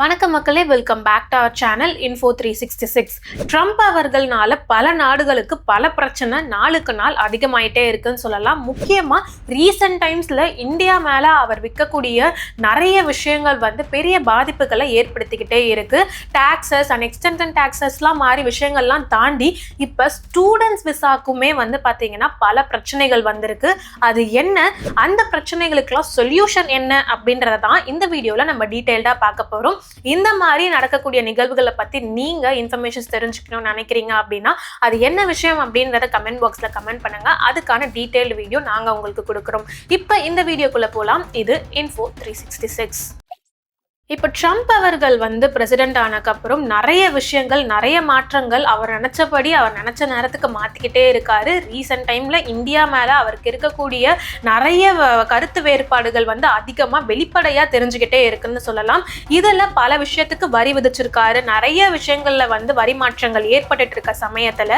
வணக்கம் மக்களே welcome back to our channel Info three sixty six Trump அவர்கள்னால பல நாடுகளுக்கு பல பிரச்சனை நாளுக்கு நாள் அதிகமாயிட்டே இருக்குன்னு சொல்லலாம். முக்கியமாக ரீசெண்ட் டைம்ஸில் இந்தியா மேலே அவர் விற்கக்கூடிய நிறைய விஷயங்கள் வந்து பெரிய பாதிப்புகளை ஏற்படுத்திக்கிட்டே இருக்கு. டாக்ஸஸ் அண்ட் எக்ஸ்டென்ஷன் டாக்ஸஸ்லாம் மாதிரி விஷயங்கள்லாம் தாண்டி இப்போ ஸ்டூடெண்ட்ஸ் விசாக்குமே வந்து பார்த்தீங்கன்னா பல பிரச்சனைகள் வந்திருக்கு. அது என்ன? அந்த பிரச்சனைகளுக்கெல்லாம் சொல்யூஷன் என்ன அப்படின்றத தான் இந்த வீடியோவில் நம்ம டீட்டெயில்டாக பார்க்க போகிறோம் இந்த மாதிரி நடக்கக்கூடிய நிகழ்வுகளை பற்றி நீங்கள் இன்ஃபர்மேஷன்ஸ் தெரிஞ்சுக்கணும்னு நினைக்கிறீங்க அப்படின்னா அது என்ன விஷயம் அப்படின்றத கமெண்ட் பாக்ஸில் கமெண்ட் பண்ணுங்க. அதுக்கான டீட்டெயில்டு வீடியோ நாங்கள் உங்களுக்கு கொடுக்குறோம். இப்போ இந்த வீடியோக்குள்ளே போகலாம் இது இன்ஃபோ த்ரீ சிக்ஸ்டி சிக்ஸ் இப்போ ட்ரம்ப் அவர்கள் வந்து பிரசிடென்ட் ஆனக்கப்புறம் நிறைய விஷயங்கள் நிறைய மாற்றங்கள் அவர் நினச்சபடி அவர் நினச்ச நேரத்துக்கு மாற்றிக்கிட்டே இருக்காரு. ரீசெண்ட் டைமில் இந்தியா மேலே அவருக்கு இருக்கக்கூடிய நிறைய கருத்து வேறுபாடுகள் வந்து அதிகமாக வெளிப்படையாக தெரிஞ்சுக்கிட்டே இருக்குன்னு சொல்லலாம். இதில் பல விஷயத்துக்கு வரி விதிச்சிருக்காரு. நிறைய விஷயங்களில் வந்து வரி மாற்றங்கள் ஏற்பட்டுட்டு இருக்க சமயத்தில்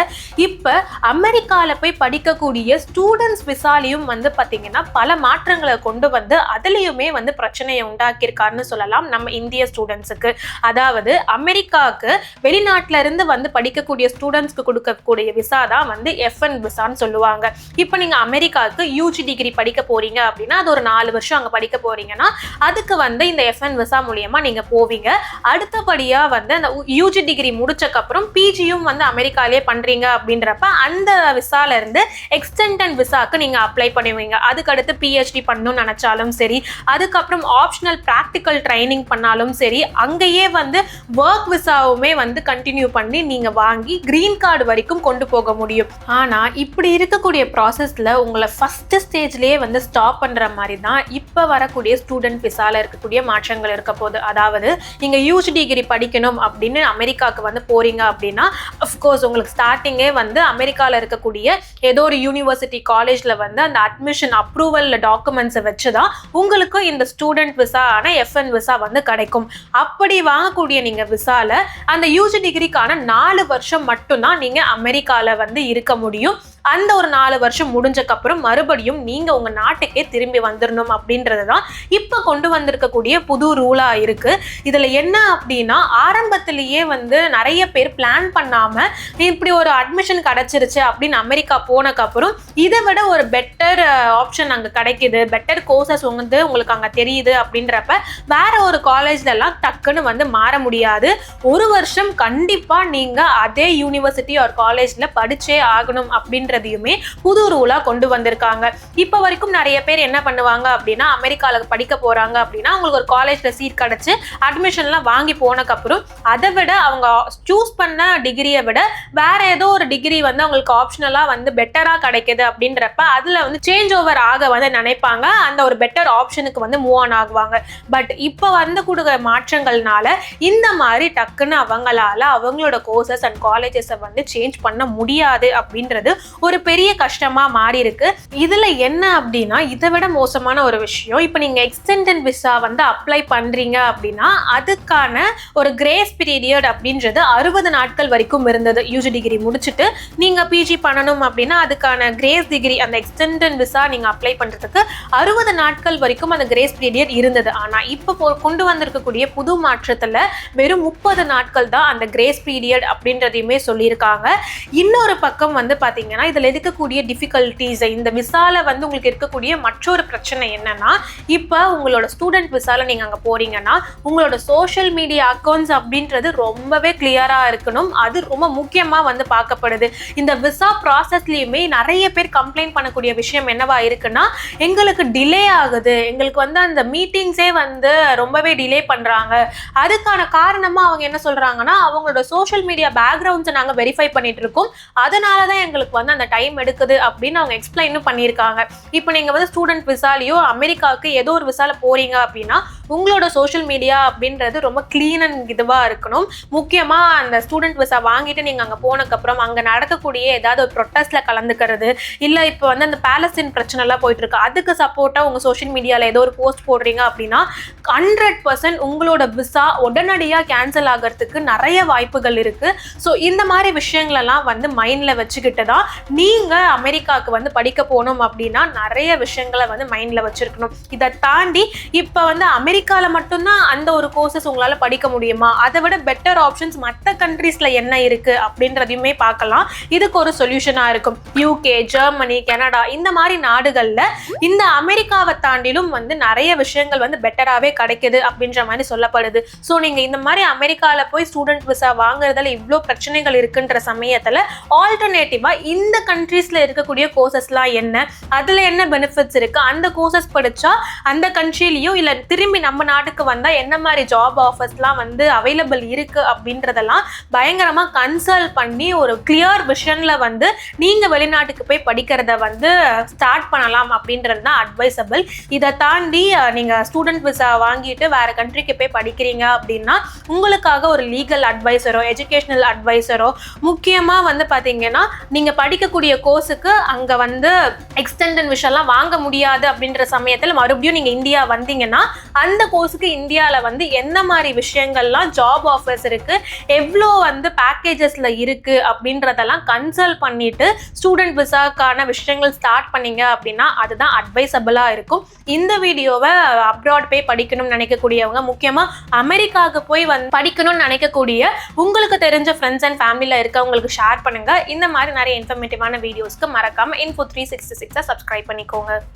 இப்போ அமெரிக்காவில் போய் படிக்கக்கூடிய ஸ்டூடெண்ட்ஸ் விசாலையும் வந்து பார்த்தீங்கன்னா பல மாற்றங்களை கொண்டு வந்து அதுலேயுமே வந்து பிரச்சனையை உண்டாக்கியிருக்காருன்னு சொல்லலாம். நம்ம இந்திய ஸ்டூடெண்ட்ஸுக்கு அதாவது அமெரிக்காவுக்கு வெளிநாட்டில இருந்து வந்து படிக்கக்கூடிய ஸ்டூடெண்ட்ஸ்க்கு கொடுக்கக்கூடிய விசா தான் வந்து எஃப்என் விசான்னு சொல்லுவாங்க. இப்போ நீங்க அமெரிக்காவுக்கு யூஜி டிகிரி படிக்க போறீங்க அப்படின்னா அது ஒரு நாலு வருஷம் அங்கே படிக்க போறீங்கன்னா அதுக்கு வந்து இந்த எஃப்என் விசா மூலியமா நீங்க போவீங்க. அடுத்தபடியா வந்து அந்த யூஜி டிகிரி முடிச்சக்கப்புறம் பிஜியும் வந்து அமெரிக்காலேயே பண்றீங்க அப்படின்றப்ப அந்த விசால இருந்து எக்ஸ்டென்டன் விசாக்கு நீங்க அப்ளை பண்ணுவீங்க. அதுக்கு அடுத்து பிஹெச்டி பண்ணணும்னு நினைச்சாலும் சரி அதுக்கப்புறம் ஆப்ஷனல் ப்ராக்டிக்கல் ட்ரைனிங் பண்ணாலும் சரி அங்கேயே வந்து ஒர்க் விசாவுமே வந்து கண்டினியூ பண்ணி நீங்கள் வாங்கி க்ரீன் கார்டு வரைக்கும் கொண்டு போக முடியும். ஆனால் இப்படி இருக்கக்கூடிய ப்ராசஸில் உங்களை ஃபஸ்ட்டு ஸ்டேஜ்லேயே வந்து ஸ்டாப் பண்ணுற மாதிரி தான் இப்போ வரக்கூடிய ஸ்டூடெண்ட் விசாவில் இருக்கக்கூடிய மாற்றங்கள் இருக்க போகுது அதாவது நீங்கள் யூஜி டிகிரி படிக்கணும் அப்படின்னு அமெரிக்காவுக்கு வந்து போகிறீங்க அப்படின்னா அஃப்கோர்ஸ் உங்களுக்கு ஸ்டார்டிங்கே வந்து அமெரிக்காவில் இருக்கக்கூடிய ஏதோ ஒரு யூனிவர்சிட்டி காலேஜில் வந்து அந்த அட்மிஷன் அப்ரூவல் டாக்குமெண்ட்ஸை வச்சு தான் உங்களுக்கு இந்த ஸ்டூடெண்ட் விசா ஆனால் எஃப்என் விசா வந்து கிடைக்கும். அப்படி வாங்கக்கூடிய நீங்கள் விசால அந்த யூஜி டிகிரிக்கான நாலு வருஷம் மட்டும்தான் நீங்கள் அமெரிக்காவில் வந்து இருக்க முடியும். அந்த ஒரு நாலு வருஷம் முடிஞ்சக்கப்புறம் மறுபடியும் நீங்கள் உங்கள் நாட்டுக்கே திரும்பி வந்துடணும் அப்படின்றது தான் இப்போ கொண்டு வந்திருக்கக்கூடிய புது ரூலாக இருக்குது இதில் என்ன அப்படின்னா ஆரம்பத்திலேயே வந்து நிறைய பேர் பிளான் பண்ணாமல் இப்படி ஒரு அட்மிஷன் கிடச்சிருச்சு அப்படின்னு அமெரிக்கா போனக்கப்புறம் இதை விட ஒரு பெட்டர் ஆப்ஷன் அங்கே கிடைக்குது. பெட்டர் கோர்சஸ் வந்து உங்களுக்கு அங்கே தெரியுது அப்படின்றப்ப வேற ஒரு காலேஜ்லலாம் டக்குன்னு வந்து மாற முடியாது. ஒரு வருஷம் கண்டிப்பாக நீங்கள் அதே யூனிவர்சிட்டி ஒரு காலேஜில் படிச்சே ஆகணும் அப்படின்றதையுமே புது ரூலாக கொண்டு வந்திருக்காங்க. இப்போ வரைக்கும் நிறைய பேர் என்ன பண்ணுவாங்க அப்படின்னா அமெரிக்காவில் படிக்க போகிறாங்க அப்படின்னா அவங்களுக்கு ஒரு காலேஜில் சீட் கிடச்சி அட்மிஷன்லாம் வாங்கி போனக்கப்புறம் அதை விட அவங்க சூஸ் பண்ண டிகிரியை விட வேற ஏதோ ஒரு டிகிரி வந்து அவங்களுக்கு ஆப்ஷனலாக வந்து பெட்டராக கிடைக்கிது அப்படின்றப்ப அதில் வந்து சேஞ்ச் ஓவர் ஆக வந்து நினைப்பாங்க. அந்த ஒரு பெட்டர் ஆப்ஷனுக்கு வந்து மூவ் ஆன் ஆகுவாங்க. பட் இப்போ வந்து கொடுக்குற மாற்றங்கள்னால இந்த மாதிரி டக்குன்னு அவங்களால அவங்களோட கோர்சஸ் அண்ட் காலேஜஸை வந்து சேஞ்ச் பண்ண முடியாது அப்படின்றது ஒரு பெரிய கஷ்டமா மாறி இருக்கு இதுல என்ன அப்படின்னா இதை விட மோசமான ஒரு விஷயம். இப்போ நீங்க எக்ஸ்டெண்டட் விசா வந்து அப்ளை பண்றீங்க அப்படின்னா அதுக்கான ஒரு கிரேஸ் பீரியட் அப்படின்றது அறுபது நாட்கள் வரைக்கும் இருந்தது. யூஜி டிகிரி முடிச்சுட்டு நீங்க பிஜி பண்ணணும் அப்படின்னா அதுக்கான கிரேஸ் டிகிரி அந்த எக்ஸ்டெண்டட் விசா நீங்க அப்ளை பண்றதுக்கு அறுபது நாட்கள் வரைக்கும் அந்த கிரேஸ் பீரியட் இருந்தது. ஆனா இப்போ கொண்டு வந்திருக்கக்கூடிய புது மாற்றத்தில் வெறும் முப்பது நாட்கள் தான் அந்த கிரேஸ் பீரியட் அப்படின்றதையுமே சொல்லியிருக்காங்க. இன்னொரு பக்கம் வந்து பார்த்தீங்கன்னா இதில் இருக்கக்கூடிய டிஃபிகல்ட்டிஸ் இந்த விசால வந்து உங்களுக்கு இருக்கக்கூடிய மற்றொரு பிரச்சனை என்னன்னா இப்போ உங்களோட ஸ்டூடெண்ட் விசால நீங்கள் அங்கே போறீங்கன்னா உங்களோட சோஷியல் மீடியா அக்கௌண்ட்ஸ் அப்படின்றது ரொம்பவே கிளியராக இருக்கணும். அது ரொம்ப முக்கியமாக வந்து பார்க்கப்படுது. இந்த விசா ப்ராசஸ்லேயுமே நிறைய பேர் கம்ப்ளைண்ட் பண்ணக்கூடிய விஷயம் என்னவா இருக்குன்னா எங்களுக்கு டிலே ஆகுது. எங்களுக்கு வந்து அந்த மீட்டிங்ஸே வந்து ரொம்பவே டிலே பண்ணுறாங்க அதுக்கான காரணமாக அவங்க என்ன சொல்கிறாங்கன்னா அவங்களோட சோஷியல் மீடியா பேக்ரவுண்ட்ஸை நாங்கள் வெரிஃபை பண்ணிட்டு இருக்கோம். அதனால தான் எங்களுக்கு வந்து அந்த டைம் எடுக்குது அப்படின்னு அவங்க எக்ஸ்பிளைனும் பண்ணியிருக்காங்க. இப்போ நீங்கள் வந்து ஸ்டூடெண்ட் விசாலையோ அமெரிக்காவுக்கு ஏதோ ஒரு விசால போகிறீங்க அப்படின்னா உங்களோட சோஷியல் மீடியா அப்படின்றது ரொம்ப க்ளீன் அண்ட் இதுவாக இருக்கணும். முக்கியமாக அந்த ஸ்டூடெண்ட் விசா வாங்கிட்டு நீங்கள் அங்கே போனதுக்கப்புறம் அங்கே நடக்கக்கூடிய ஏதாவது ஒரு ப்ரொட்டஸ்ட்டில் கலந்துக்கிறது இல்லை இப்போ வந்து அந்த பேலஸ்டின் பிரச்சனைலாம் போயிட்டு இருக்கு. அதுக்கு சப்போர்ட்டாக உங்கள் சோஷியல் மீடியாவில் ஏதோ ஒரு போஸ்ட் போடுறீங்க அப்படின்னா ஹண்ட்ரட் பர்சன்ட் உங்களோட விசா உடனடியாக கேன்சல் ஆகிறதுக்கு நிறைய வாய்ப்புகள் இருக்குது ஸோ இந்த மாதிரி விஷயங்களெல்லாம் வந்து மைண்டில் வச்சுக்கிட்டு தான் நீங்கள் அமெரிக்காவுக்கு வந்து படிக்க போகணும் அப்படின்னா நிறைய விஷயங்களை வந்து மைண்டில் வச்சுருக்கணும். இதை தாண்டி இப்போ வந்து அமெரிக்கா அமெரிக்கால மட்டும்தான் அந்த ஒரு கோர்சஸ் உங்களால படிக்க முடியுமா? அதை விட பெட்டர் ஆப்ஷன்ஸ் மற்ற கண்ட்ரீஸ்ல என்ன இருக்கு அப்படின்றதையுமே பார்க்கலாம். இதுக்கு ஒரு சொல்யூஷனா இருக்கும். யூகே ஜெர்மனி கனடா இந்த மாதிரி நாடுகள்ல இந்த அமெரிக்காவை தாண்டிலும் வந்து நிறைய விஷயங்கள் வந்து பெட்டராகவே கிடைக்குது அப்படின்ற மாதிரி சொல்லப்படுது. ஸோ நீங்கள் இந்த மாதிரி அமெரிக்காவில் போய் ஸ்டூடெண்ட் விசா வாங்குறதுல இவ்வளோ பிரச்சனைகள் இருக்குன்ற சமயத்தில் ஆல்டர்னேட்டிவாக இந்த கண்ட்ரீஸில் இருக்கக்கூடிய கோர்சஸ்லாம் என்ன? அதில் என்ன பெனிஃபிட்ஸ் இருக்குது அந்த கோர்சஸ் படித்தா அந்த கண்ட்ரிலையும் இல்லை திரும்பி நம்ம நாட்டுக்கு வந்தால் என்ன மாதிரி ஜாப் ஆஃபர்ஸ்லாம் வந்து அவைலபிள் இருக்குது அப்படின்றதெல்லாம் பயங்கரமாக கன்சல்ட் பண்ணி ஒரு கிளியர் விஷனில் வந்து நீங்கள் வெளிநாட்டுக்கு போய் படிக்கிறத வந்து ஸ்டார்ட் பண்ணலாம் அப்படின்றது தான் அட்வைசபிள் இதை தாண்டி நீங்கள் ஸ்டூடெண்ட் விசா வாங்கிட்டு வேறு கண்ட்ரிக்கு போய் படிக்கிறீங்க அப்படின்னா உங்களுக்காக ஒரு லீகல் அட்வைசரோ எஜுகேஷனல் அட்வைசரோ முக்கியமாக வந்து பார்த்தீங்கன்னா நீங்கள் படிக்கக்கூடிய கோர்ஸுக்கு அங்கே வந்து எக்ஸ்டெண்டட் விஷயம்லாம் வாங்க முடியாது அப்படின்ற சமயத்தில் மறுபடியும் நீங்கள் இந்தியா வந்தீங்கன்னா அந்த கோர்ஸுக்கு இந்தியாவில் வந்து என்ன மாதிரி விஷயங்கள்லாம் ஜாப் ஆஃபர்ஸ் இருக்கு எவ்வளோ வந்து பேக்கேஜஸ்ல இருக்கு அப்படின்றதெல்லாம் கன்சல்ட் பண்ணிட்டு ஸ்டூடெண்ட் விசாக்கான விஷயங்கள் ஸ்டார்ட் பண்ணீங்க அப்படின்னா அதுதான் அட்வைசபிளாக இருக்கும். இந்த வீடியோவை அப்ராட் போய் படிக்கணும்னு நினைக்கக்கூடியவங்க முக்கியமாக அமெரிக்காவுக்கு போய் வந்து படிக்கணும்னு நினைக்கக்கூடிய உங்களுக்கு தெரிஞ்ச ஃப்ரெண்ட்ஸ் அண்ட் ஃபேமிலியில் இருக்கவங்களுக்கு ஷேர் பண்ணுங்க. இந்த மாதிரி நிறைய இன்ஃபர்மேட்டிவான வீடியோஸ்க்கு மறக்காம இன்ஃபோ த்ரீ சிக்ஸ்டி சிக்ஸை சப்ஸ்கிரைப் பண்ணிக்கோங்க.